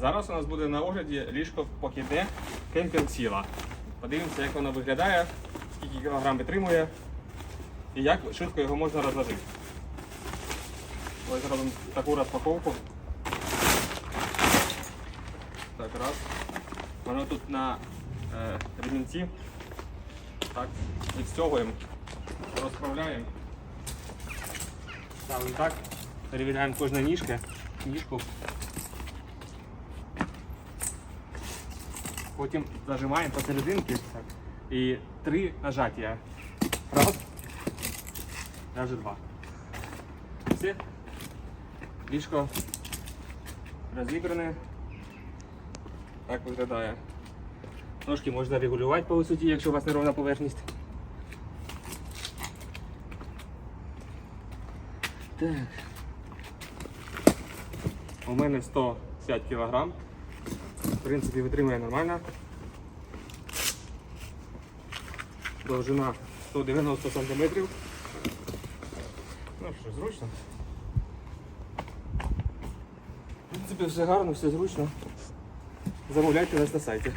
Зараз у нас буде на огляді ліжко покидне кемпінг сіла. Подивимося, як воно виглядає, скільки кілограм витримує і як швидко його можна розложити. Ось зробимо таку розпаковку. Так, раз. Воно тут на е, ремінці. Так, відстягуємо, розправляємо. Ставимо так. Перевіряємо кожну ніжку. ніжку. Потім зажимаємо посерединки. І три нажаття. Раз. Даже два. Все. Ліжко розібране. Так виглядає. Ножки можна регулювати по висоті, якщо у вас неровна поверхність. Так. У мене 105 кг. В принципі, витримує нормально. Довжина 190 см. Ну що, зручно. В принципі, все гарно, все зручно. Замовляйте нас на сайті.